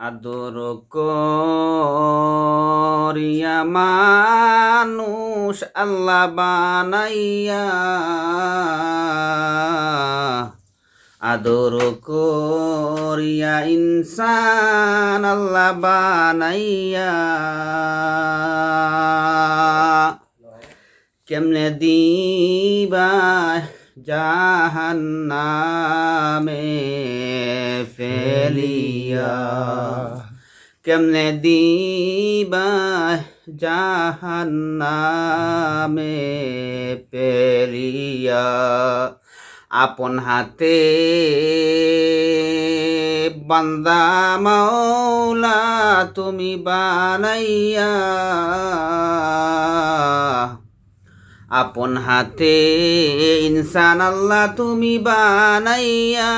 আদর করিয়া মানুষ আল্লাহ বানাইয়া আদর করিয়া ইনসান আল্লাহ বানাইয়া কেমনে দিবা জাহান্নামে? ফেলিয়া কেমনে দিবা জাহান্নামে পেলিয়া আপন হাতে বান্দা তুমি বানাইয়া। আপন হাতে ইনসান আল্লাহ, তুমি বানাইয়া।